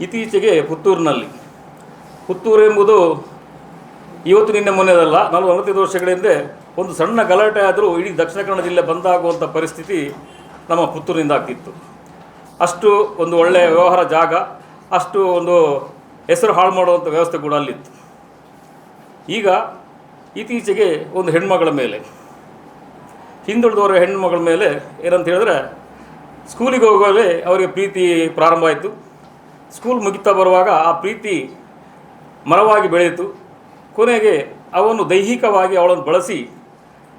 ಇತ್ತೀಚೆಗೆ ಪುತ್ತೂರಿನಲ್ಲಿ. ಪುತ್ತೂರು ಎಂಬುದು ಇವತ್ತು ನಿನ್ನೆ ಮೊನ್ನೆದಲ್ಲ ನಲವತ್ತು ನಲವತ್ತೈದು ವರ್ಷಗಳ ಹಿಂದೆ ಒಂದು ಸಣ್ಣ ಗಲಾಟೆ ಆದರೂ ಇಡೀ ದಕ್ಷಿಣ ಕನ್ನಡ ಜಿಲ್ಲೆ ಬಂದಾಗುವಂಥ ಪರಿಸ್ಥಿತಿ ನಮ್ಮ ಪುತ್ತೂರಿನಿಂದ ಆಗ್ತಿತ್ತು. ಅಷ್ಟು ಒಂದು ಒಳ್ಳೆಯ ವ್ಯವಹಾರ ಜಾಗ, ಅಷ್ಟು ಒಂದು ಹೆಸರು ಹಾಳು ಮಾಡುವಂಥ ವ್ಯವಸ್ಥೆ ಕೂಡ ಅಲ್ಲಿತ್ತು. ಈಗ ಇತ್ತೀಚೆಗೆ ಒಂದು ಹೆಣ್ಮಗಳ ಮೇಲೆ, ಹಿಂದುಳಿದವರ ಹೆಣ್ಮಗಳ ಮೇಲೆ ಏನಂತ ಹೇಳಿದ್ರೆ ಸ್ಕೂಲಿಗೆ ಹೋಗುವಾಗಲೇ ಅವರಿಗೆ ಪ್ರೀತಿ ಪ್ರಾರಂಭ ಆಯಿತು. ಸ್ಕೂಲ್ ಮುಗಿತಾ ಬರುವಾಗ ಆ ಪ್ರೀತಿ ಮರವಾಗಿ ಬೆಳೆಯಿತು. ಕೊನೆಗೆ ಅವನು ದೈಹಿಕವಾಗಿ ಅವಳನ್ನು ಬಳಸಿ,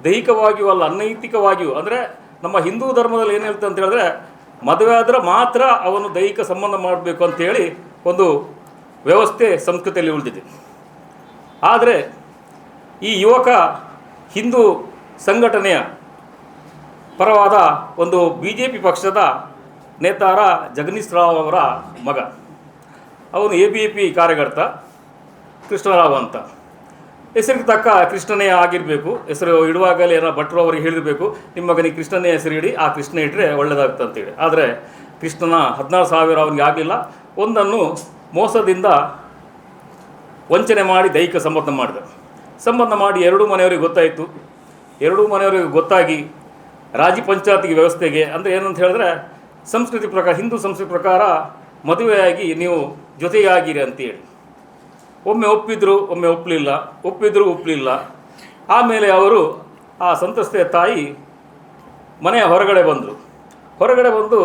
ದೈಹಿಕವಾಗಿಯೂ ಅಲ್ಲ, ಅನೈತಿಕವಾಗಿಯೂ, ಅಂದರೆ ನಮ್ಮ ಹಿಂದೂ ಧರ್ಮದಲ್ಲಿ ಏನು ಹೇಳ್ತಂತ ಹೇಳಿದ್ರೆ, ಮದುವೆ ಆದರೆ ಮಾತ್ರ ಅವನು ದೈಹಿಕ ಸಂಬಂಧ ಮಾಡಬೇಕು ಅಂತೇಳಿ ಒಂದು ವ್ಯವಸ್ಥೆ ಸಂಸ್ಕೃತಿಯಲ್ಲಿ ಉಳಿದಿದೆ. ಆದರೆ ಈ ಯುವಕ ಹಿಂದೂ ಸಂಘಟನೆಯ ಪರವಾದ ಒಂದು ಬಿ ಜೆ ಪಿ ಪಕ್ಷದ ನೇತಾರ ಜಗದೀಶ್ ರಾವ್ ಅವರ ಮಗ. ಅವನು ಎ ಬಿ ಪಿ ಕಾರ್ಯಕರ್ತ, ಕೃಷ್ಣರಾವ್ ಅಂತ. ಹೆಸರಿಗೆ ತಕ್ಕ ಕೃಷ್ಣನೇ ಆಗಿರಬೇಕು. ಹೆಸರು ಇಡುವಾಗಲೇ ಏನೋ ಭಟ್ರು ಅವರಿಗೆ ಹೇಳಿರಬೇಕು. ನಿಮ್ಮ ಮಗನಿಗೆ ಕೃಷ್ಣನೇ ಹೆಸರು ಇಡಿ, ಆ ಕೃಷ್ಣ ಇಟ್ಟರೆ ಒಳ್ಳೆಯದಾಗುತ್ತೆ ಅಂತೇಳಿ. ಆದರೆ ಕೃಷ್ಣನ ಹದಿನಾರು ಸಾವಿರ ಅವನಿಗೆ ಆಗಲಿಲ್ಲ. ಒಂದನ್ನು ಮೋಸದಿಂದ ವಂಚನೆ ಮಾಡಿ ದೈಹಿಕ ಸಂಬಂಧ ಮಾಡಿದ. ಸಂಬಂಧ ಮಾಡಿ ಎರಡೂ ಮನೆಯವರಿಗೆ ಗೊತ್ತಾಯಿತು. ಎರಡೂ ಮನೆಯವರಿಗೆ ಗೊತ್ತಾಗಿ ರಾಜಿ ಪಂಚಾಯತಿಗೆ ವ್ಯವಸ್ಥೆಗೆ, ಅಂದರೆ ಏನಂತ ಹೇಳಿದ್ರೆ ಸಂಸ್ಕೃತಿ ಪ್ರಕಾರ, ಹಿಂದೂ ಸಂಸ್ಕೃತಿ ಪ್ರಕಾರ ಮದುವೆಯಾಗಿ ನೀವು ಜೊತೆಯಾಗಿರಿ ಅಂತೇಳಿ. ಒಮ್ಮೆ ಒಪ್ಪಿದ್ರು, ಒಮ್ಮೆ ಒಪ್ಪಲಿಲ್ಲ ಒಪ್ಪಿದ್ರು ಒಪ್ಪಲಿಲ್ಲ ಆಮೇಲೆ ಅವರು ಆ ಸಂತ್ರಸ್ತೆಯ ತಾಯಿ ಮನೆಯ ಹೊರಗಡೆ ಬಂದರು. ಹೊರಗಡೆ ಬಂದು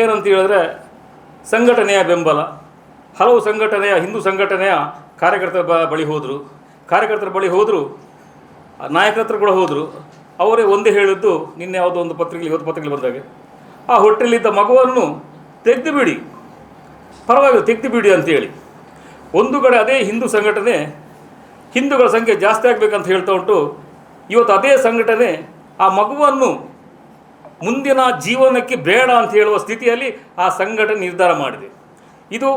ಏನಂತ ಹೇಳಿದ್ರೆ, ಸಂಘಟನೆಯ ಬೆಂಬಲ. ಹಲವು ಸಂಘಟನೆಯ, ಹಿಂದೂ ಸಂಘಟನೆಯ ಕಾರ್ಯಕರ್ತರ ಬ, ಬಳಿ ಹೋದರು. ಕಾರ್ಯಕರ್ತರ ಬಳಿ ಹೋದರು ನಾಯಕರ ಹತ್ರ ಕೂಡ ಹೋದರು. ಅವರೇ ಒಂದೇ ಹೇಳಿದ್ದು, ನಿನ್ನೆ ಯಾವುದೋ ಒಂದು ಪತ್ರಿಕೆ ಇವತ್ತು ಪತ್ರಿಕೆ ಬಂದಾಗ. ಆ ಹೊಟ್ಟೆಲಿದ್ದ ಮಗುವನ್ನು ತೆಗೆದು ಬಿಡಿ. ಪರವಾಗಿಲ್ಲ ಬಿಡಿ ಅಂತೇಳಿ. ಒಂದು ಕಡೆ ಅದೇ ಹಿಂದೂ ಸಂಘಟನೆ, ಹಿಂದೂಗಳ ಸಂಖ್ಯೆ ಜಾಸ್ತಿ ಆಗಬೇಕಂತ ಹೇಳ್ತಾ ಉಂಟು. ಇವತ್ತು ಅದೇ ಸಂಘಟನೆ ಆ ಮಗುವನ್ನು ಮುಂದಿನ ಜೀವನಕ್ಕೆ ಬೇಡ ಅಂತ ಹೇಳುವ ಸ್ಥಿತಿಯಲ್ಲಿ ಆ ಸಂಘಟನೆ ನಿರ್ಧಾರ ಮಾಡಿದೆ. ಇದು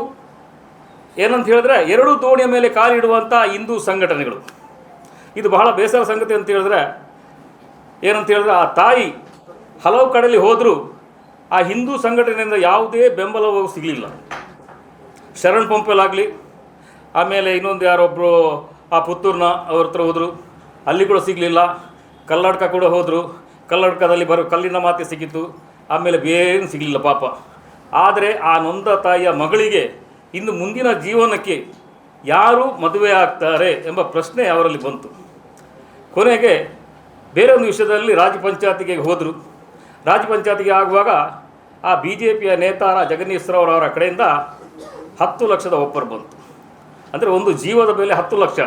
ಏನಂತ ಹೇಳಿದ್ರೆ ಎರಡು ದೋಣಿಯ ಮೇಲೆ ಕಾಲಿಡುವಂಥ ಹಿಂದೂ ಸಂಘಟನೆಗಳು. ಇದು ಬಹಳ ಬೇಸರ ಸಂಗತಿ ಅಂತ ಹೇಳಿದ್ರೆ ಏನಂತ ಹೇಳಿದ್ರೆ ಆ ತಾಯಿ ಹಲವು ಕಡೆಯಲ್ಲಿ ಹೋದರೂ ಆ ಹಿಂದೂ ಸಂಘಟನೆಯಿಂದ ಯಾವುದೇ ಬೆಂಬಲವೂ ಸಿಗಲಿಲ್ಲ. ಶರಣ್ ಪಂಪೆಲಾಗಲಿ. ಆಮೇಲೆ ಇನ್ನೊಂದು ಯಾರೊಬ್ಬರು ಆ ಪುತ್ತೂರಿನ ಅವ್ರ ಹತ್ರ ಹೋದರು. ಅಲ್ಲಿ ಕೂಡ ಸಿಗಲಿಲ್ಲ. ಕಲ್ಲಡ್ಕ ಕೂಡ ಹೋದರು. ಕಲ್ಲಡ್ಕದಲ್ಲಿ ಬರೋ ಕಲ್ಲಿನ ಮಾತೆ ಸಿಕ್ಕಿತ್ತು. ಆಮೇಲೆ ಬೇರೇನು ಸಿಗಲಿಲ್ಲ ಪಾಪ. ಆದರೆ ಆ ನೊಂದ ತಾಯಿಯ ಮಗಳಿಗೆ ಇನ್ನು ಮುಂದಿನ ಜೀವನಕ್ಕೆ ಯಾರು ಮದುವೆ ಆಗ್ತಾರೆ ಎಂಬ ಪ್ರಶ್ನೆ ಅವರಲ್ಲಿ ಬಂತು. ಕೊನೆಗೆ ಬೇರೆ ಒಂದು ವಿಷಯದಲ್ಲಿ ರಾಜ್ಯ ಪಂಚಾಯತಿಗೆ ಹೋದರು. ರಾಜ್ಯ ಪಂಚಾಯತಿಗೆ ಆಗುವಾಗ ಆ ಬಿ ಜೆ ಪಿಯ ನೇತಾರ ಜಗದೀಶ್ವರವರವರ ಕಡೆಯಿಂದ ಹತ್ತು ಲಕ್ಷದ ಒಪ್ಪರ್ ಬಂತು. ಅಂದರೆ ಒಂದು ಜೀವದ ಬೆಲೆ ಹತ್ತು ಲಕ್ಷ.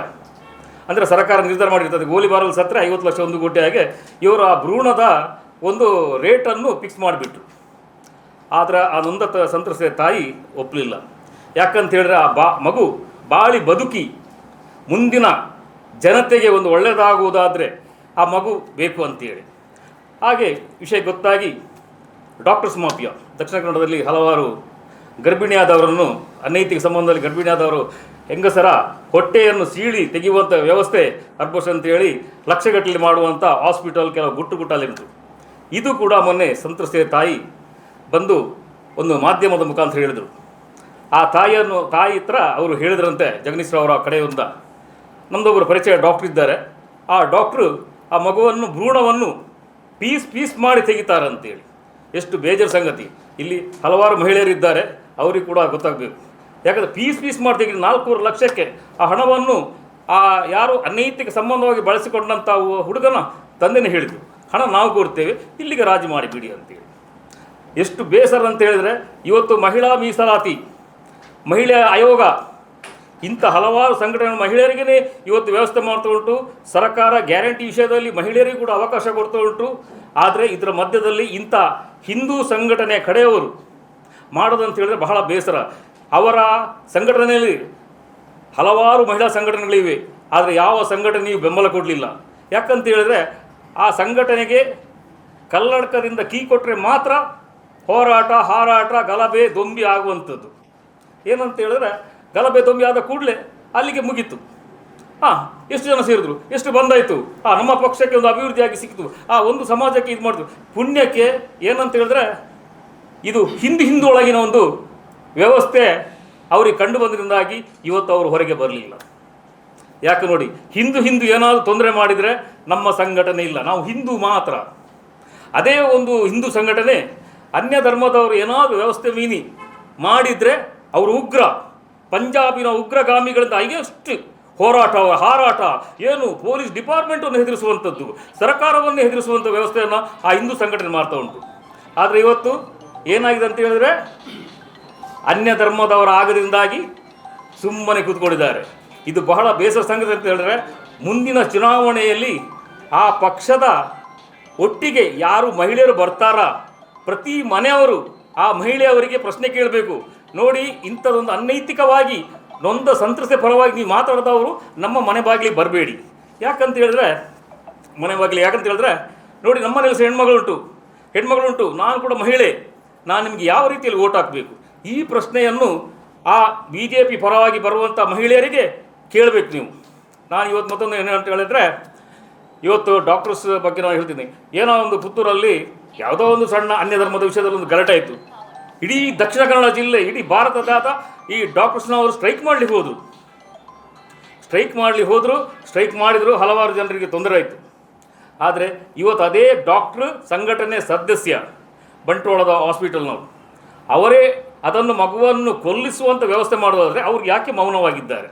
ಅಂದರೆ ಸರ್ಕಾರ ನಿರ್ಧಾರ ಮಾಡಿರ್ತದೆ ಗೋಲಿಬಾರಲ್ಲಿ ಸತ್ತರೆ ಐವತ್ತು ಲಕ್ಷ ಒಂದು ಕೋಟಿ ಹಾಗೆ ಇವರು ಆ ಭ್ರೂಣದ ಒಂದು ರೇಟನ್ನು ಫಿಕ್ಸ್ ಮಾಡಿಬಿಟ್ರು. ಆದರೆ ಆ ನೊಂದ ಸಂತ್ರಸ್ತೆಯ ತಾಯಿ ಒಪ್ಪಲಿಲ್ಲ ಯಾಕಂತ ಹೇಳಿದ್ರೆ ಆ ಬಾ, ಮಗು ಬಾಳಿ ಬದುಕಿ ಮುಂದಿನ ಜನತೆಗೆ ಒಂದು ಒಳ್ಳೆಯದಾಗುವುದಾದರೆ ಆ ಮಗು ಬೇಕು ಅಂತೇಳಿ. ಹಾಗೆ ವಿಷಯ ಗೊತ್ತಾಗಿ ಡಾಕ್ಟರ್ಸ್ ಮಾಫಿಯಾ, ದಕ್ಷಿಣ ಕನ್ನಡದಲ್ಲಿ ಹಲವಾರು ಗರ್ಭಿಣಿಯಾದವರನ್ನು, ಅನೈತಿಕ ಸಂಬಂಧದಲ್ಲಿ ಗರ್ಭಿಣಿಯಾದವರು ಹೆಂಗಸರ ಹೊಟ್ಟೆಯನ್ನು ಸೀಳಿ ತೆಗೆಯುವಂಥ ವ್ಯವಸ್ಥೆ ಅರ್ಬಸ್ ಅಂತೇಳಿ ಲಕ್ಷಗಟ್ಟಲೆ ಮಾಡುವಂಥ ಹಾಸ್ಪಿಟಲ್ ಕೆಲವು ಗುಟ್ಟು ಉಂಟು ಇದು ಕೂಡ ಮೊನ್ನೆ ಸಂತ್ರಸ್ತೆಯ ತಾಯಿ ಬಂದು ಒಂದು ಮಾಧ್ಯಮದ ಮುಖಾಂತರ ಹೇಳಿದರು. ಆ ತಾಯಿಯನ್ನು, ತಾಯಿ ಹತ್ರ ಅವರು ಹೇಳಿದ್ರಂತೆ ಜಗನೀಶ್ವರ ಅವರ ಕಡೆಯಿಂದ. ನಮ್ಮದೊಬ್ಬರು ಪರಿಚಯ ಡಾಕ್ಟ್ರ್ ಇದ್ದಾರೆ. ಆ ಡಾಕ್ಟ್ರು ಆ ಮಗುವನ್ನು, ಭ್ರೂಣವನ್ನು ಪೀಸ್ ಪೀಸ್ ಮಾಡಿ ತೆಗಿತಾರಂತೇಳಿ. ಎಷ್ಟು ಬೇಜಾರು ಸಂಗತಿ. ಇಲ್ಲಿ ಹಲವಾರು ಮಹಿಳೆಯರಿದ್ದಾರೆ ಅವರಿಗೆ ಕೂಡ ಗೊತ್ತಾಗಬೇಕು ಯಾಕಂದರೆ ಪೀಸ್ ಪೀಸ್ ಮಾಡಿ ತೆಗೆದು ನಾಲ್ಕೂವರೆ ಲಕ್ಷಕ್ಕೆ ಆ ಹಣವನ್ನು ಆ ಯಾರು ಅನೈತಿಕ ಸಂಬಂಧವಾಗಿ ಬಳಸಿಕೊಂಡಂಥ ಹುಡುಗನ ತಂದೆನೇ ಹೇಳಿದ್ರು. ಹಣ ನಾವು ಕೊಡ್ತೇವೆ, ಇಲ್ಲಿಗೆ ರಾಜಿ ಮಾಡಿಬಿಡಿ ಅಂತೇಳಿ. ಎಷ್ಟು ಬೇಸರ ಅಂತ ಹೇಳಿದರೆ ಇವತ್ತು ಮಹಿಳಾ ಮೀಸಲಾತಿ ಮಹಿಳೆಯ ಆಯೋಗ, ಇಂಥ ಹಲವಾರು ಸಂಘಟನೆ ಮಹಿಳೆಯರಿಗೇ ಇವತ್ತು ವ್ಯವಸ್ಥೆ ಮಾಡ್ತಾ ಉಂಟು. ಸರ್ಕಾರ ಗ್ಯಾರಂಟಿ ವಿಷಯದಲ್ಲಿ ಮಹಿಳೆಯರಿಗೂ ಕೂಡ ಅವಕಾಶ ಕೊಡ್ತಾ ಉಂಟು. ಆದರೆ ಇದರ ಮಧ್ಯದಲ್ಲಿ ಇಂಥ ಹಿಂದೂ ಸಂಘಟನೆಯ ಕಡೆಯವರು ಮಾಡೋದಂತ ಹೇಳಿದ್ರೆ ಬಹಳ ಬೇಸರ. ಅವರ ಸಂಘಟನೆಯಲ್ಲಿ ಹಲವಾರು ಮಹಿಳಾ ಸಂಘಟನೆಗಳಿವೆ. ಆದರೆ ಯಾವ ಸಂಘಟನೆಯು ಬೆಂಬಲ ಕೊಡಲಿಲ್ಲ. ಯಾಕಂತ ಹೇಳಿದ್ರೆ ಆ ಸಂಘಟನೆಗೆ ಕಲ್ಲಡ್ಕದಿಂದ ಕೀ ಕೊಟ್ಟರೆ ಮಾತ್ರ ಹೋರಾಟ, ಹಾರಾಟ, ಗಲಭೆ, ದೊಂಬಿ ಆಗುವಂಥದ್ದು. ಏನಂತ ಹೇಳಿದ್ರೆ ಗಲಭೆ, ದೊಂಬಿ ಆದ ಕೂಡಲೇ ಅಲ್ಲಿಗೆ ಮುಗೀತು. ಹಾಂ ಎಷ್ಟು ಜನ ಸೇರಿದ್ರು? ಎಷ್ಟು ಬಂದಾಯಿತು? ಹಾಂ ನಮ್ಮ ಪಕ್ಷಕ್ಕೆ ಒಂದು ಅಭಿವೃದ್ಧಿಯಾಗಿ ಸಿಕ್ಕಿತು. ಆ, ಒಂದು ಸಮಾಜಕ್ಕೆ ಇದು ಮಾಡಿದ್ರು. ಪುಣ್ಯಕ್ಕೆ ಏನಂತ ಹೇಳಿದ್ರೆ ಇದು ಹಿಂದು ಹಿಂದೊಳಗಿನ ಒಂದು ವ್ಯವಸ್ಥೆ ಅವರಿಗೆ ಕಂಡು ಬಂದ್ರಿಂದಾಗಿ ಇವತ್ತು ಅವರು ಹೊರಗೆ ಬರಲಿಲ್ಲ. ಯಾಕೆ ನೋಡಿ, ಹಿಂದೂ ಹಿಂದೂ ಏನಾದರೂ ತೊಂದರೆ ಮಾಡಿದರೆ ನಮ್ಮ ಸಂಘಟನೆ ಇಲ್ಲ. ನಾವು ಹಿಂದೂ ಮಾತ್ರ. ಅದೇ ಒಂದು ಹಿಂದೂ ಸಂಘಟನೆ, ಅನ್ಯ ಧರ್ಮದವರು ಏನಾದರೂ ವ್ಯವಸ್ಥೆ ಮೀನಿ ಮಾಡಿದರೆ ಅವರು ಉಗ್ರ. ಪಂಜಾಬಿನ ಉಗ್ರಗಾಮಿಗಳಿಂದ ಎಷ್ಟು ಹೋರಾಟ, ಹಾರಾಟ, ಏನು ಪೊಲೀಸ್ ಡಿಪಾರ್ಟ್ಮೆಂಟನ್ನು ಹೆದರಿಸುವಂಥದ್ದು, ಸರ್ಕಾರವನ್ನು ಹೆದರಿಸುವಂಥ ವ್ಯವಸ್ಥೆಯನ್ನು ಆ ಹಿಂದೂ ಸಂಘಟನೆ ಮಾಡ್ತಾ ಉಂಟು. ಆದರೆ ಇವತ್ತು ಏನಾಗಿದೆ ಅಂತ ಹೇಳಿದ್ರೆ ಅನ್ಯ ಧರ್ಮದವರ ಆಗದಿಂದಾಗಿ ಸುಮ್ಮನೆ ಕೂತ್ಕೊಂಡಿದ್ದಾರೆ. ಇದು ಬಹಳ ಬೇಸರ ಸಂಗತಿ ಅಂತ ಹೇಳಿದ್ರೆ ಮುಂದಿನ ಚುನಾವಣೆಯಲ್ಲಿ ಆ ಪಕ್ಷದ ಒಟ್ಟಿಗೆ ಯಾರು ಮಹಿಳೆಯರು ಬರ್ತಾರಾ, ಪ್ರತಿ ಮನೆಯವರು ಆ ಮಹಿಳೆಯವರಿಗೆ ಪ್ರಶ್ನೆ ಕೇಳಬೇಕು. ನೋಡಿ, ಇಂಥದ್ದೊಂದು ಅನೈತಿಕವಾಗಿ ನೊಂದ ಸಂತ್ರಸ್ತೆ ಪರವಾಗಿ ನೀವು ಮಾತಾಡಿದವರು ನಮ್ಮ ಮನೆ ಬಾಗಿಲಿಗೆ ಬರಬೇಡಿ. ಯಾಕಂತ ಹೇಳಿದ್ರೆ, ಮನೆ ಬಾಗಿಲು ಯಾಕಂತ ಹೇಳಿದ್ರೆ, ನೋಡಿ, ನಮ್ಮ ಸಹ ಹೆಣ್ಮಗಳುಂಟು. ಹೆಣ್ಮಗಳುಂಟು. ನಾನು ಕೂಡ ಮಹಿಳೆ. ನಾನು ನಿಮಗೆ ಯಾವ ರೀತಿಯಲ್ಲಿ ಓಟ್ ಹಾಕಬೇಕು? ಈ ಪ್ರಶ್ನೆಯನ್ನು ಆ ಬಿ ಜೆ ಪಿ ಪರವಾಗಿ ಬರುವಂಥ ಮಹಿಳೆಯರಿಗೆ ಕೇಳಬೇಕು ನೀವು. ನಾನು ಇವತ್ತು ಮತ್ತೊಂದು ಏನು ಅಂತ ಹೇಳಿದರೆ, ಇವತ್ತು ಡಾಕ್ಟರ್ಸ್ ಬಗ್ಗೆ ನಾನು ಹೇಳ್ತೀನಿ. ಏನೋ ಒಂದು ಪುತ್ತೂರಲ್ಲಿ ಯಾವುದೋ ಒಂದು ಸಣ್ಣ ಅನ್ಯ ಧರ್ಮದ ವಿಷಯದಲ್ಲಿ ಒಂದು ಗಲಾಟೆ ಆಯಿತು. ಇಡೀ ದಕ್ಷಿಣ ಕನ್ನಡ ಜಿಲ್ಲೆ, ಇಡೀ ಭಾರತದಾದ ಈ ಡಾಕ್ಟರ್ಸ್ನವರು ಸ್ಟ್ರೈಕ್ ಮಾಡಲಿ ಹೋದರು. ಸ್ಟ್ರೈಕ್ ಮಾಡಲಿ ಹೋದರು ಸ್ಟ್ರೈಕ್ ಮಾಡಿದರು, ಹಲವಾರು ಜನರಿಗೆ ತೊಂದರೆ ಆಯಿತು. ಆದರೆ ಇವತ್ತು ಅದೇ ಡಾಕ್ಟ್ರ್ ಸಂಘಟನೆ ಸದಸ್ಯ ಬಂಟ್ವಾಳದ ಹಾಸ್ಪಿಟಲ್ನವರು ಅವರೇ ಅದನ್ನು ಮಗುವನ್ನು ಕೊಲ್ಲಿಸುವಂಥ ವ್ಯವಸ್ಥೆ ಮಾಡೋದಾದರೆ ಅವ್ರು ಯಾಕೆ ಮೌನವಾಗಿದ್ದಾರೆ?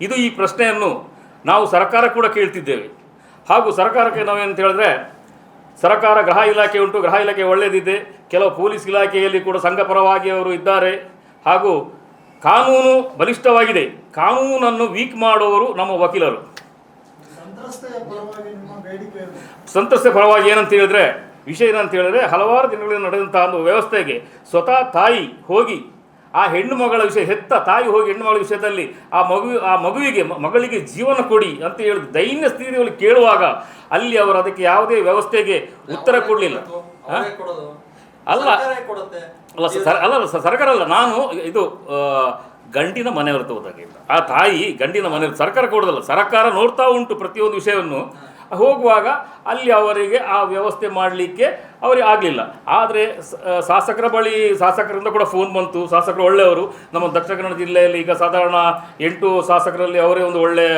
ಇದು ಈ ಪ್ರಶ್ನೆಯನ್ನು ನಾವು ಸರ್ಕಾರ ಕೂಡ ಕೇಳ್ತಿದ್ದೇವೆ. ಹಾಗೂ ಸರ್ಕಾರಕ್ಕೆ ನಾವೇನಂತ ಹೇಳಿದ್ರೆ ಸರ್ಕಾರ ಗೃಹ ಇಲಾಖೆ ಉಂಟು ಗೃಹ ಇಲಾಖೆ ಒಳ್ಳೆಯದಿದೆ ಕೆಲವು ಪೊಲೀಸ್ ಇಲಾಖೆಯಲ್ಲಿ ಕೂಡ ಸಂಘ ಪರವಾಗಿ ಅವರು ಇದ್ದಾರೆ. ಹಾಗೂ ಕಾನೂನು ಬಲಿಷ್ಠವಾಗಿದೆ. ಕಾನೂನನ್ನು ವೀಕ್ ಮಾಡುವವರು ನಮ್ಮ ವಕೀಲರು? ಸಂತ್ರಸ್ತೆ ಪರವಾಗಿ ಏನಂತ ಹೇಳಿದ್ರೆ ವಿಷಯ ಏನಂತ ಹೇಳಿದ್ರೆ ಹಲವಾರು ದಿನಗಳಿಂದ ನಡೆದಂತಹ ಒಂದು ವ್ಯವಸ್ಥೆಗೆ ಸ್ವತಃ ತಾಯಿ ಹೋಗಿ ಆ ಹೆಣ್ಣು ಮಗಳ ವಿಷಯ ಹೆತ್ತ ತಾಯಿ ಹೋಗಿ ಹೆಣ್ಣು ಮಗಳ ವಿಷಯದಲ್ಲಿ ಆ ಮಗು ಆ ಮಗುವಿಗೆ ಮಗಳಿಗೆ ಜೀವನ ಕೊಡಿ ಅಂತ ಹೇಳಿ ದೈನ್ಯ ಸ್ಥಿತಿಯಲ್ಲಿ ಕೇಳುವಾಗ ಅಲ್ಲಿ ಅವರು ಅದಕ್ಕೆ ಯಾವುದೇ ವ್ಯವಸ್ಥೆಗೆ ಉತ್ತರ ಕೊಡಲಿಲ್ಲ. ಅಲ್ಲ. ಅಲ್ಲ ಸರ್ ಅಲ್ಲ ಸರ್ಕಾರ ಅಲ್ಲ ನಾನು ಇದು ಗಂಡಿನ ಮನೆಯವರು ತಗೋದಾಗಿಲ್ಲ ಆ ತಾಯಿ ಗಂಡಿನ ಮನೆಯವರು ಸರ್ಕಾರ ಕೊಡೋದಲ್ಲ ಸರ್ಕಾರ ನೋಡ್ತಾ ಉಂಟು ಪ್ರತಿಯೊಂದು ವಿಷಯವನ್ನು. ಹೋಗುವಾಗ ಅಲ್ಲಿ ಅವರಿಗೆ ಆ ವ್ಯವಸ್ಥೆ ಮಾಡಲಿಕ್ಕೆ ಅವರಿಗೆ ಆಗಲಿಲ್ಲ. ಆದರೆ ಶಾಸಕರ ಬಳಿ ಶಾಸಕರಿಂದ ಕೂಡ ಫೋನ್ ಬಂತು. ಶಾಸಕರು ಒಳ್ಳೆಯವರು. ನಮ್ಮ ದಕ್ಷಿಣ ಕನ್ನಡ ಜಿಲ್ಲೆಯಲ್ಲಿ ಈಗ ಸಾಧಾರಣ ಎಂಟು ಶಾಸಕರಲ್ಲಿ ಅವರೇ ಒಂದು ಒಳ್ಳೆಯ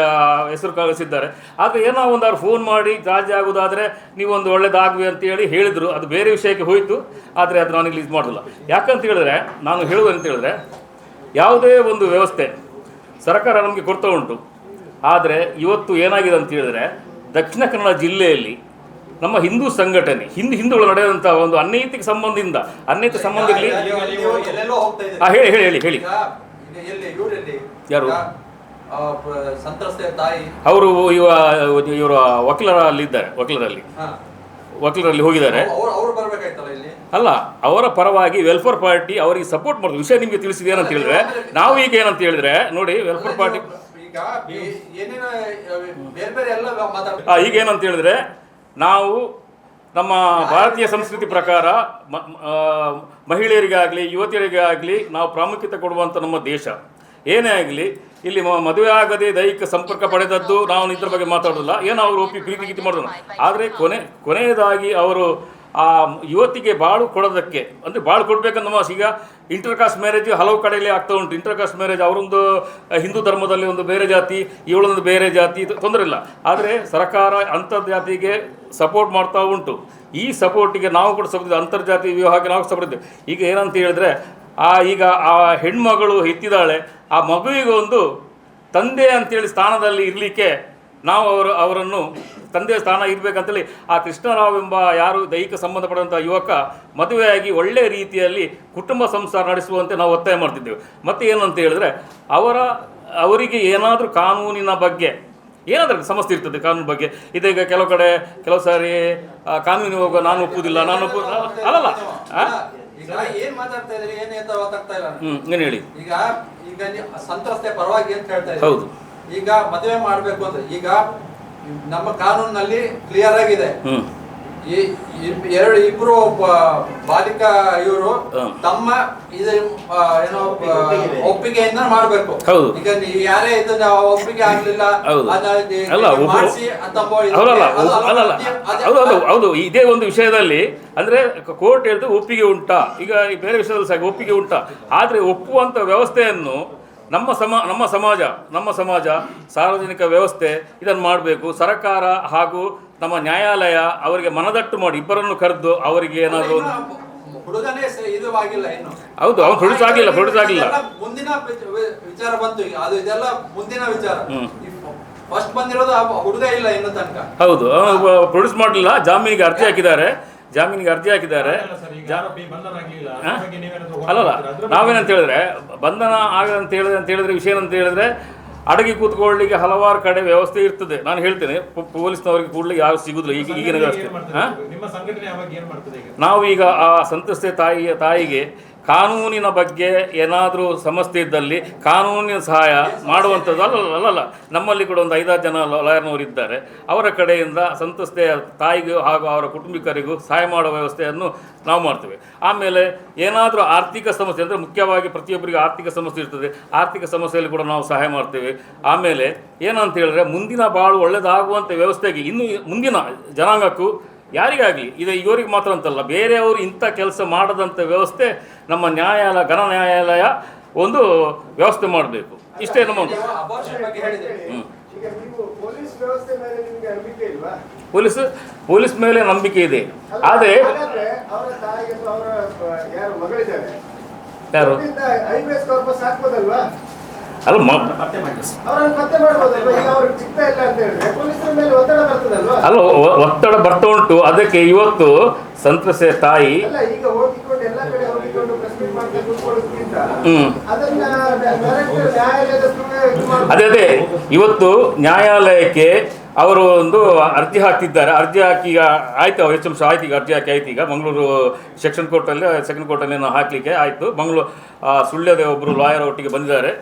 ಹೆಸರು ಕಳಿಸಿದ್ದಾರೆ. ಆದರೆ ಏನೋ ಒಂದು ಅವ್ರು ಫೋನ್ ಮಾಡಿ ರಾಜ್ಯ ಆಗೋದಾದರೆ ನೀವೊಂದು ಒಳ್ಳೇದಾಗ್ವಿ ಅಂತೇಳಿ ಹೇಳಿದರು. ಅದು ಬೇರೆ ವಿಷಯಕ್ಕೆ ಹೋಯಿತು. ಆದರೆ ಅದು ನಾನು ಇಲ್ಲಿ ಇದು ಮಾಡೋದಿಲ್ಲ. ಯಾಕಂತ ಹೇಳಿದ್ರೆ, ನಾನು ಹೇಳುವುದು ಅಂತ ಹೇಳಿದ್ರೆ, ಯಾವುದೇ ಒಂದು ವ್ಯವಸ್ಥೆ ಸರ್ಕಾರ ನಮಗೆ ಕೊಡ್ತಾ ಉಂಟು. ಆದರೆ ಇವತ್ತು ಏನಾಗಿದೆ ಅಂತ ಹೇಳಿದ್ರೆ ದಕ್ಷಿಣ ಕನ್ನಡ ಜಿಲ್ಲೆಯಲ್ಲಿ ನಮ್ಮ ಹಿಂದೂ ಸಂಘಟನೆ ಹಿಂದೂ ಹಿಂದೂಗಳು ನಡೆದಂಥ ಒಂದು ಅನೈತಿಕ ಸಂಬಂಧದಿಂದ ಅನೈತಿಕ ಸಂಬಂಧ ಇರಲಿ ಎಲ್ಲೆಲ್ಲೋ ಹೋಗ್ತಾ ಇದ್ದೀರಿ. ಆ, ಹೇಳಿ ಹೇಳಿ ಹೇಳಿ ಹೇಳಿ? ಯಾರು? ಅವರು ಇವ ಇವರ ವಕೀಲರಲ್ಲಿ ಇದ್ದಾರೆ ವಕೀಲರಲ್ಲಿ. ವಕೀಲರಲ್ಲಿ ಹೋಗಿದ್ದಾರೆ ಅಲ್ಲ ಅವರ ಪರವಾಗಿ ವೆಲ್ಫೇರ್ ಪಾರ್ಟಿ ಅವರಿಗೆ ಸಪೋರ್ಟ್ ಮಾಡೋದು ವಿಷಯ ನಿಮಗೆ ತಿಳಿಸಿದೆ ಏನಂತ ಹೇಳಿದ್ರೆ ನಾವು ಈಗ ಏನಂತ ಹೇಳಿದ್ರೆ ನೋಡಿ ವೆಲ್ಫೇರ್ ಪಾರ್ಟಿ ಈಗ ಏನಂತ ಹೇಳಿದ್ರೆ ನಾವು ನಮ್ಮ ಭಾರತೀಯ ಸಂಸ್ಕೃತಿ ಪ್ರಕಾರ ಮಹಿಳೆಯರಿಗಾಗಲಿ ಯುವತಿಯರಿಗಾಗಲಿ ನಾವು ಪ್ರಾಮುಖ್ಯತೆ ಕೊಡುವಂಥ ನಮ್ಮ ದೇಶ. ಏನೇ ಆಗಲಿ ಇಲ್ಲಿ ಮದುವೆ ಆಗದೆ ದೈಹಿಕ ಸಂಪರ್ಕ ಪಡೆದದ್ದು ನಾವು ಇದ್ರ ಬಗ್ಗೆ ಮಾತಾಡೋದಿಲ್ಲ. ಏನೋ ಅವರು ಒಪ್ಪಿ ಪ್ರೀತಿ ಗೀತಿ ಮಾಡೋದಿಲ್ಲ. ಆದರೆ ಕೊನೆ ಕೊನೆಯದಾಗಿ ಅವರು ಆ ಯುವತಿಗೆ ಬಾಳು ಕೊಡೋದಕ್ಕೆ, ಅಂದರೆ ಬಾಳು ನಮ್ಮ ಈಗ ಇಂಟರ್ ಕಾಸ್ಟ್ ಮ್ಯಾರೇಜ್ ಹಲವು ಕಡೆಯಲ್ಲಿ ಆಗ್ತಾ ಉಂಟು. ಇಂಟರ್ ಕಾಸ್ಟ್ ಮ್ಯಾರೇಜ್ ಅವರೊಂದು ಹಿಂದೂ ಧರ್ಮದಲ್ಲಿ ಒಂದು ಬೇರೆ ಜಾತಿ, ಇವಳೊಂದು ಬೇರೆ ಜಾತಿ ತೊಂದರೆ ಇಲ್ಲ. ಆದರೆ ಸರ್ಕಾರ ಅಂತರ್ಜಾತಿಗೆ ಸಪೋರ್ಟ್ ಮಾಡ್ತಾ ಉಂಟು. ಈ ಸಪೋರ್ಟಿಗೆ ನಾವು ಕೂಡ ಸಪೋರ್ಟ್ ಅಂತರ್ಜಾತಿ ವಿವಾಹಕ್ಕೆ ನಾವು ಸಪೋರ್ಟ್ ಈಗ ಏನಂತ ಹೇಳಿದ್ರೆ, ಆ, ಈಗ ಆ ಹೆಣ್ಮಗಳು ಎತ್ತಿದ್ದಾಳೆ, ಆ ಮಗುವಿಗೆ ಒಂದು ತಂದೆ ಅಂತೇಳಿ ಸ್ಥಾನದಲ್ಲಿ ಇರಲಿಕ್ಕೆ ನಾವು ಅವರು ಅವರನ್ನು ತಂದೆಯ ಸ್ಥಾನ ಇರಬೇಕಂತೇಳಿ ಆ ಕೃಷ್ಣರಾವ್ ಎಂಬ ಯಾರು ದೈಹಿಕ ಸಂಬಂಧಪಟ್ಟಂಥ ಯುವಕ ಮದುವೆಯಾಗಿ ಒಳ್ಳೆಯ ರೀತಿಯಲ್ಲಿ ಕುಟುಂಬ ಸಂಸಾರ ನಡೆಸುವಂತೆ ನಾವು ಒತ್ತಾಯ ಮಾಡ್ತಿದ್ದೇವೆ. ಮತ್ತು ಏನಂತ ಹೇಳಿದ್ರೆ ಅವರ ಅವರಿಗೆ ಏನಾದರೂ ಕಾನೂನಿನ ಬಗ್ಗೆ ಏನಾದರೂ ಸಮಸ್ಯೆ ಇರ್ತದೆ ಕಾನೂನು ಬಗ್ಗೆ. ಇದೀಗ ಕೆಲವು ಕಡೆ ಕೆಲವು ಸಾರಿ ಕಾನೂನಿಗೆ ಹೋಗುವ ನಾನು ಒಪ್ಪುವುದಿಲ್ಲ ನಾನು ಒಪ್ಪು ಅಲ್ಲಲ್ಲ ಈಗ ಏನ್ ಮಾತಾಡ್ತಾ ಇದ್ರಿ ಏನ್ ಅಂತ ಗೊತ್ತಾಗ್ತಾ ಇಲ್ಲ ಹ್ಞೂ ಏನು ಹೇಳಿ. ಈಗ ಸಂತ್ರಸ್ತೆ ಪರವಾಗಿ ಅಂತ ಹೇಳ್ತಾ. ಹೌದು. ಈಗ ಮದುವೆ ಮಾಡಬೇಕು ಅಂದ್ರೆ ಈಗ ನಮ್ಮ ಕಾನೂನಿನಲ್ಲಿ ಕ್ಲಿಯರ್ ಆಗಿದೆ. ಎರಡು ಇಬ್ರು ಬಾಲಿಕ ಇವರು ತಮ್ಮ ಇದು ಏನೋ ಒಪ್ಪಿಗೆಯಿಂದ ಮಾಡ್ಬೇಕು. ಹೌದು. ಈಗ ಯಾರೇ ಇದನ್ನ ಒಪ್ಪಿಗೆ ಆಗ್ಲಿಲ್ಲ ಹೌದು. ಇದೇ ಒಂದು ವಿಷಯದಲ್ಲಿ ಅಂದ್ರೆ ಕೋರ್ಟ್ ಹೇಳಿದ್ರೆ ಒಪ್ಪಿಗೆ ಉಂಟಾ. ಈಗ ಈ ಬೇರೆ ವಿಷಯದಲ್ಲಿ ಸಾಕು ಒಪ್ಪಿಗೆ ಉಂಟಾ. ಆದ್ರೆ ಒಪ್ಪುವಂತ ವ್ಯವಸ್ಥೆಯನ್ನು ನಮ್ಮ ಸಮ ನಮ್ಮ ಸಮಾಜ ನಮ್ಮ ಸಮಾಜ ಸಾರ್ವಜನಿಕ ವ್ಯವಸ್ಥೆ ಇದನ್ನು ಮಾಡಬೇಕು. ಸರ್ಕಾರ ಹಾಗೂ ನಮ್ಮ ನ್ಯಾಯಾಲಯ ಅವರಿಗೆ ಮನದಟ್ಟು ಮಾಡಿ ಇಬ್ಬರನ್ನು ಕರೆದು ಅವರಿಗೆ ಏನಾದರೂ ಹೌದು ಅವ್ನು ಪ್ರೊಡ್ಯೂಸ್ ಆಗಿಲ್ಲ ಪ್ರೊಡ್ಯೂಸ್ ಆಗಿಲ್ಲ. ಮುಂದಿನ ವಿಚಾರ ಬಂತು ಅದು ಇದೆಲ್ಲ ಮುಂದಿನ ವಿಚಾರ. ಫಸ್ಟ್ ಬಂದಿರೋದು ಹುಡುಗ ಇಲ್ಲ ಇನ್ನು ತನಕ. ಹೌದು ಪ್ರೊಡ್ಯೂಸ್ ಮಾಡಲಿಲ್ಲ ಜಾಮೀನಿಗೆ ಅರ್ಜಿ ಹಾಕಿದ್ದಾರೆ. ಜಾಮೀನಿಗೆ ಅರ್ಜಿ ಹಾಕಿದ್ದಾರೆ. ಅಲ್ಲಲ್ಲ ನಾವೇನಂತ ಹೇಳಿದ್ರೆ ಬಂಧನ ಆಗದಂತ ಹೇಳಿದ್ರೆ ಅಂತ ಹೇಳಿದ್ರೆ ವಿಷಯ ಏನಂತ ಹೇಳಿದ್ರೆ ಅಡಗಿ ಕೂತ್ಕೊಳ್ಳಿಕ್ಕೆ ಹಲವಾರು ಕಡೆ ವ್ಯವಸ್ಥೆ ಇರ್ತದೆ. ನಾನು ಹೇಳ್ತೇನೆ ಪೊಲೀಸ್ನವರಿಗೆ ಕೂಡಲೇ ಯಾರು ಸಿಗುದಿಲ್ಲ ಈಗ ಈಗಿನ ವ್ಯವಸ್ಥೆ. ಮಾಡ್ತದೆ? ಈಗ ಆ ಸಂತ್ರಸ್ತೆ ತಾಯಿಯ ತಾಯಿಗೆ ಕಾನೂನಿನ ಬಗ್ಗೆ ಏನಾದರೂ ಸಮಸ್ಯೆ ಇದ್ದಲ್ಲಿ ಕಾನೂನಿನ ಸಹಾಯ ಮಾಡುವಂಥದ್ದು ಅಲ್ಲ ಅಲ್ಲ, ಅಲ್ಲ. ನಮ್ಮಲ್ಲಿ ಕೂಡ ಒಂದು ಐದಾರು ಜನ ಲಾಯರ್ನವರು ಇದ್ದಾರೆ. ಅವರ ಕಡೆಯಿಂದ ಸಂತ್ರಸ್ತೆಯ ತಾಯಿಗೂ ಹಾಗೂ ಅವರ ಕುಟುಂಬಿಕರಿಗೂ ಸಹಾಯ ಮಾಡುವ ವ್ಯವಸ್ಥೆಯನ್ನು ನಾವು ಮಾಡ್ತೇವೆ. ಆಮೇಲೆ ಏನಾದರೂ ಆರ್ಥಿಕ ಸಮಸ್ಯೆ ಅಂದರೆ ಮುಖ್ಯವಾಗಿ ಪ್ರತಿಯೊಬ್ಬರಿಗೆ ಆರ್ಥಿಕ ಸಮಸ್ಯೆ ಇರ್ತದೆ. ಆರ್ಥಿಕ ಸಮಸ್ಯೆಯಲ್ಲಿ ಕೂಡ ನಾವು ಸಹಾಯ ಮಾಡ್ತೇವೆ. ಆಮೇಲೆ ಏನಂತ ಹೇಳಿದ್ರೆ ಮುಂದಿನ ಬಾಳು ಒಳ್ಳೆಯದಾಗುವಂಥ ವ್ಯವಸ್ಥೆಗೆ ಇನ್ನು ಮುಂದಿನ ಜನಾಂಗಕ್ಕೂ ಯಾರಿಗಾಗಲಿ ಇದು ಇವರಿಗೆ ಮಾತ್ರ ಅಂತಲ್ಲ. ಬೇರೆಯವರು ಇಂಥ ಕೆಲಸ ಮಾಡದಂಥ ವ್ಯವಸ್ಥೆ ನಮ್ಮ ನ್ಯಾಯಾಲಯ ಘನ ನ್ಯಾಯಾಲಯ ಒಂದು ವ್ಯವಸ್ಥೆ ಮಾಡಬೇಕು. ಇಷ್ಟೇ ನಮ್ಮ ಪೊಲೀಸ್ ವ್ಯವಸ್ಥೆ ಮೇಲೆ ನಿಮ್ಗೆ ನಂಬಿಕೆ ಇಲ್ವಾ? ಪೊಲೀಸ್ ಪೊಲೀಸ್ ಮೇಲೆ ನಂಬಿಕೆ ಇದೆ. ಆದರೆ ಯಾರು ಅಲ್ಲ ಅಲ್ಲ ಒತ್ತಡ ಬರ್ತಾ ಉಂಟು. ಅದಕ್ಕೆ ಇವತ್ತು ಸಂತ್ರಸೆ ತಾಯಿ ಅದೇ ಅದೇ. ಇವತ್ತು ನ್ಯಾಯಾಲಯಕ್ಕೆ ಅವರು ಒಂದು ಅರ್ಜಿ ಹಾಕ್ತಿದ್ದಾರೆ ಅರ್ಜಿ ಹಾಕಿ ಈಗ ಆಯ್ತು ಅವ್ರು ಎಚ್ ಎಂ ಆಯ್ತು ಈಗ ಅರ್ಜಿ ಹಾಕಿ ಆಯ್ತು. ಈಗ ಮಂಗಳೂರು ಸೆಕ್ಷನ್ ಕೋರ್ಟಲ್ಲಿ ಸೆಕೆಂಡ್ ಕೋರ್ಟಲ್ಲಿ ಹಾಕಲಿಕ್ಕೆ ಆಯಿತು. ಮಂಗಳೂರು ಸುಳ್ಯದ ಒಬ್ಬರು ಲಾಯರ್ ಒಟ್ಟಿಗೆ ಬಂದಿದ್ದಾರೆ.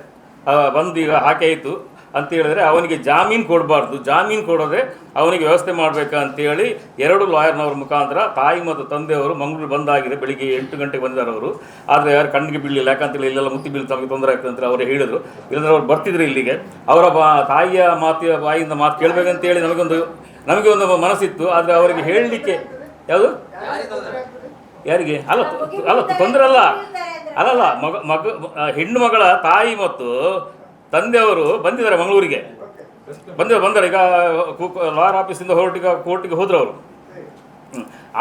ಬಂದು ಈಗ ಹಾಕಿ ಆಯಿತು ಅಂತ ಹೇಳಿದ್ರೆ ಅವನಿಗೆ ಜಾಮೀನು ಕೊಡಬಾರ್ದು. ಜಾಮೀನು ಕೊಡೋದೇ ಅವನಿಗೆ ವ್ಯವಸ್ಥೆ ಮಾಡಬೇಕಂತೇಳಿ ಎರಡು ಲಾಯರ್ನವ್ರ ಮುಖಾಂತರ ತಾಯಿ ಮತ್ತು ತಂದೆಯವರು ಮಂಗಳೂರು ಬಂದಾಗಿದೆ. ಬೆಳಿಗ್ಗೆ ಎಂಟು ಗಂಟೆಗೆ ಬಂದಿದ್ದಾರೆ ಅವರು. ಆದರೆ ಯಾರು ಕಣ್ಣಿಗೆ ಬೀಳಲಿಲ್ಲ. ಯಾಕಂತೇಳಿ ಇಲ್ಲೆಲ್ಲ ಮುತ್ತಿ ಬೀಳ್ತು ನಮಗೆ ತೊಂದರೆ ಆಗ್ತದೆ ಅಂತ ಅವರು ಹೇಳಿದರು. ಇಲ್ಲದ್ರೆ ಅವ್ರು ಬರ್ತಿದ್ರು ಇಲ್ಲಿಗೆ. ಅವರ ತಾಯಿಯ ಮಾತಿಯ ಬಾಯಿಯಿಂದ ಮಾತು ಕೇಳಬೇಕಂತೇಳಿ ನಮಗೊಂದು ನಮಗೆ ಒಂದು ಮನಸ್ಸಿತ್ತು. ಆದರೆ ಅವರಿಗೆ ಹೇಳಲಿಕ್ಕೆ ಯಾವುದು? ಯಾರಿಗೆ? ಅಲ್ಲ ಅಲ್ಲ ತೊಂದರೆ ಅಲ್ಲ. ಅಲ್ಲಲ್ಲ, ಮಗ ಮಗ ಹೆಣ್ಣು ಮಗಳ ತಾಯಿ ಮತ್ತು ತಂದೆಯವರು ಬಂದಿದ್ದಾರೆ ಮಂಗಳೂರಿಗೆ. ಬಂದಿದ್ದಾರೆ ಬಂದರೆ ಈಗ ಲಾರ್ ಆಫೀಸಿಂದ ಹೊರಟಿಗ ಕೋರ್ಟಿಗೆ ಹೋದ್ರು ಅವರು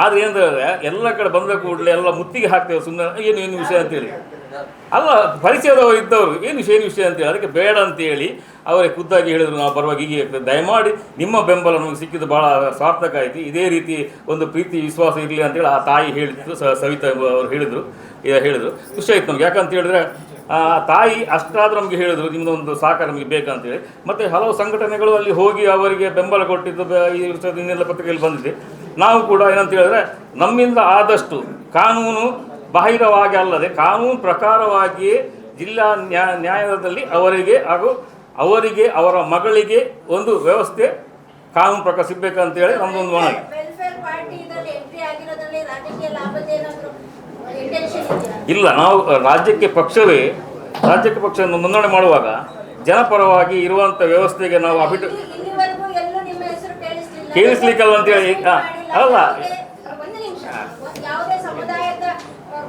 ಆದರೆ ಏನಂದ್ರೆ ಎಲ್ಲ ಕಡೆ ಬಂದ ಕೂಡಲೇ ಎಲ್ಲ ಮುತ್ತಿಗೆ ಹಾಕ್ತೇವೆ ಸುಮ್ಮನೆ ಏನು ಏನು ವಿಷಯ ಅಂತೇಳಿ. ಅಲ್ಲ, ಪರಿಚಯದವರು ಇದ್ದವರು, ಏನು ವಿಷಯ ಏನು ವಿಷಯ ಅಂತೇಳಿ, ಅದಕ್ಕೆ ಬೇಡ ಅಂತೇಳಿ ಅವರೇ ಖುದ್ದಾಗಿ ಹೇಳಿದರು, ನಾವು ಪರವಾಗಿ ಹೀಗೆ ದಯಮಾಡಿ ನಿಮ್ಮ ಬೆಂಬಲ ನಮಗೆ ಸಿಕ್ಕಿದ್ದು ಭಾಳ ಸಾರ್ಥಕ ಆಯಿತು. ಇದೇ ರೀತಿ ಒಂದು ಪ್ರೀತಿ, ವಿಶ್ವಾಸ ಇರಲಿ ಅಂತೇಳಿ ಆ ತಾಯಿ ಹೇಳಿದ್ರು ಸವಿತಾ ಅವರು ಹೇಳಿದರು ಹೇಳಿದರು. ಖುಷಿ ಆಯ್ತು ನಮ್ಗೆ. ಯಾಕಂತ ಹೇಳಿದ್ರೆ, ಆ, ತಾಯಿ ಅಷ್ಟಾದ್ರೂ ನಮಗೆ ಹೇಳಿದ್ರು ನಿಮ್ಮದೊಂದು ಸಹಕಾರ ನಮಗೆ ಬೇಕಂತೇಳಿ ಮತ್ತು ಹಲವು ಸಂಘಟನೆಗಳು ಅಲ್ಲಿ ಹೋಗಿ ಅವರಿಗೆ ಬೆಂಬಲ ಕೊಟ್ಟಿದ್ದು ಈ ಇನ್ನೆಲ್ಲ ಪತ್ರಿಕೆಯಲ್ಲಿ ಬಂದಿದೆ. ನಾವು ಕೂಡ ಏನಂತ ಹೇಳಿದ್ರೆ, ನಮ್ಮಿಂದ ಆದಷ್ಟು ಕಾನೂನು ಬಾಹಿರವಾಗಿ ಅಲ್ಲದೆ ಕಾನೂನು ಪ್ರಕಾರವಾಗಿಯೇ ಜಿಲ್ಲಾ ನ್ಯಾ ನ್ಯಾಯಾಲಯದಲ್ಲಿ ಅವರಿಗೆ ಹಾಗೂ ಅವರಿಗೆ ಅವರ ಮಗಳಿಗೆ ಒಂದು ವ್ಯವಸ್ಥೆ ಕಾನೂನು ಪ್ರಕಾರ ಸಿಗ್ಬೇಕಂತೇಳಿ ನಮ್ಮದೊಂದು ಮನವಿ. ಇಲ್ಲ ನಾವು ರಾಜ್ಯಕ್ಕೆ ಪಕ್ಷವೇ ರಾಜ್ಯಕ್ಕೆ ಪಕ್ಷವನ್ನು ನೋಂದಣಿ ಮಾಡುವಾಗ ಜನಪರವಾಗಿ ಇರುವಂಥ ವ್ಯವಸ್ಥೆಗೆ ನಾವು ಅಭಿಟ ಕೇಳಿಸ್ಲಿಕ್ಕಲ್ಲ ಅಂತ ಹೇಳಿ, ಆ, ಅಲ್ಲ. ಯಾವುದೇ- ಒಂದು ನಿಮಿಷ ಒಂದ್ ಯಾವುದೇ ಸಮುದಾಯದ ಆ,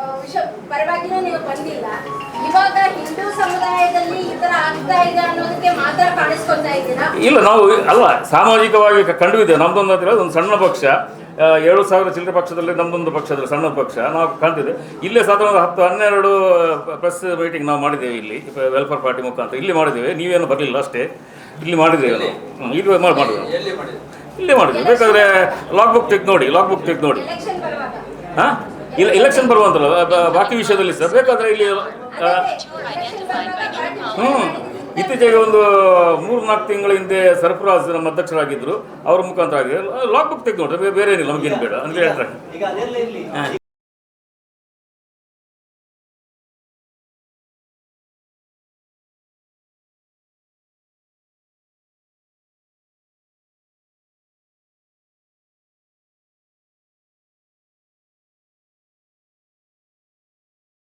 ಆ, ವಿಷ ಪರವಾಗಿನೂ ನೀವು ಬಂದಿಲ್ಲ. ಇವಾಗ ಹಿಂದೂ ಸಮುದಾಯದಲ್ಲಿ ಈ ತರ ಆಗ್ತಾ ಇದೆ ಅನ್ನೋದಕ್ಕೆ ಮಾತ್ರ ಕಾಣಿಸ್ಕೊತಾ ಇದ್ದೀರಾ? ಇಲ್ಲ ನಾವು ಅಲ್ಲ ಸಾಮಾಜಿಕವಾಗಿ ಕಂಡುವಿದೆ ನಮ್ದೊಂದು ಅಂತ ಹೇಳಿದ್ರೆ ಒಂದು ಸಣ್ಣ ಪಕ್ಷ. ಏಳು ಸಾವಿರ ಚಿಲ್ಲರೆ ಪಕ್ಷದಲ್ಲಿ ನಮ್ದೊಂದು ಪಕ್ಷದಲ್ಲಿ ಸಣ್ಣ ಪಕ್ಷ. ನಾವು ಕಾಣ್ತಿದ್ದೆ ಇಲ್ಲೇ ಸಾಧಾರಣ ಒಂದು ಹತ್ತು ಹನ್ನೆರಡು ಪ್ರೆಸ್ ಮೀಟಿಂಗ್ ನಾವು ಮಾಡಿದ್ದೇವೆ ಇಲ್ಲಿ. ವೆಲ್ಫೇರ್ ಪಾರ್ಟಿ ಮುಖಾಂತರ. ಇಲ್ಲಿ ಮಾಡಿದ್ದೇವೆ. ನೀವೇನು ಬರಲಿಲ್ಲ ಅಷ್ಟೇ? ಇಲ್ಲಿ ಮಾಡಿದ್ದೇವೆ ಮಾಡಿ ಮಾಡಿದ್ದೇವೆ ಇಲ್ಲಿ ಮಾಡಿದೆ ಇಲ್ಲೇ ಮಾಡಿದ್ದೇವೆ. ಬೇಕಾದರೆ ಲಾಗ್ ಬುಕ್ ತೆಗೆದು ನೋಡಿ ಲಾಗ್ ಬುಕ್ ತೆಗೆದು ನೋಡಿ. ಹಾಂ? ಇಲ್ಲ ಎಲೆಕ್ಷನ್ ಬರುವಂತಲ್ಲ ಬಾಕಿ ವಿಷಯದಲ್ಲಿ ಸರ್. ಬೇಕಾದ್ರೆ ಇಲ್ಲಿ ಹ್ಞೂ ಇತ್ತೀಚೆಗೆ ಒಂದು ಮೂರು ನಾಲ್ಕು ತಿಂಗಳ ಹಿಂದೆ ಸರ್ಫರಾಜ್ ನಮ್ಮ ಅಧ್ಯಕ್ಷರಾಗಿದ್ದರು ಅವ್ರ ಮುಖಾಂತರ ಆಗಿದೆ. ಲಾಕ್ ಬುಕ್ ತೆಗೆದು ನೋಡ್ರಿ ಬೇರೆ ಏನಿಲ್ಲ ನಮಗೇನು ಬೇಡ ಅಂದರೆ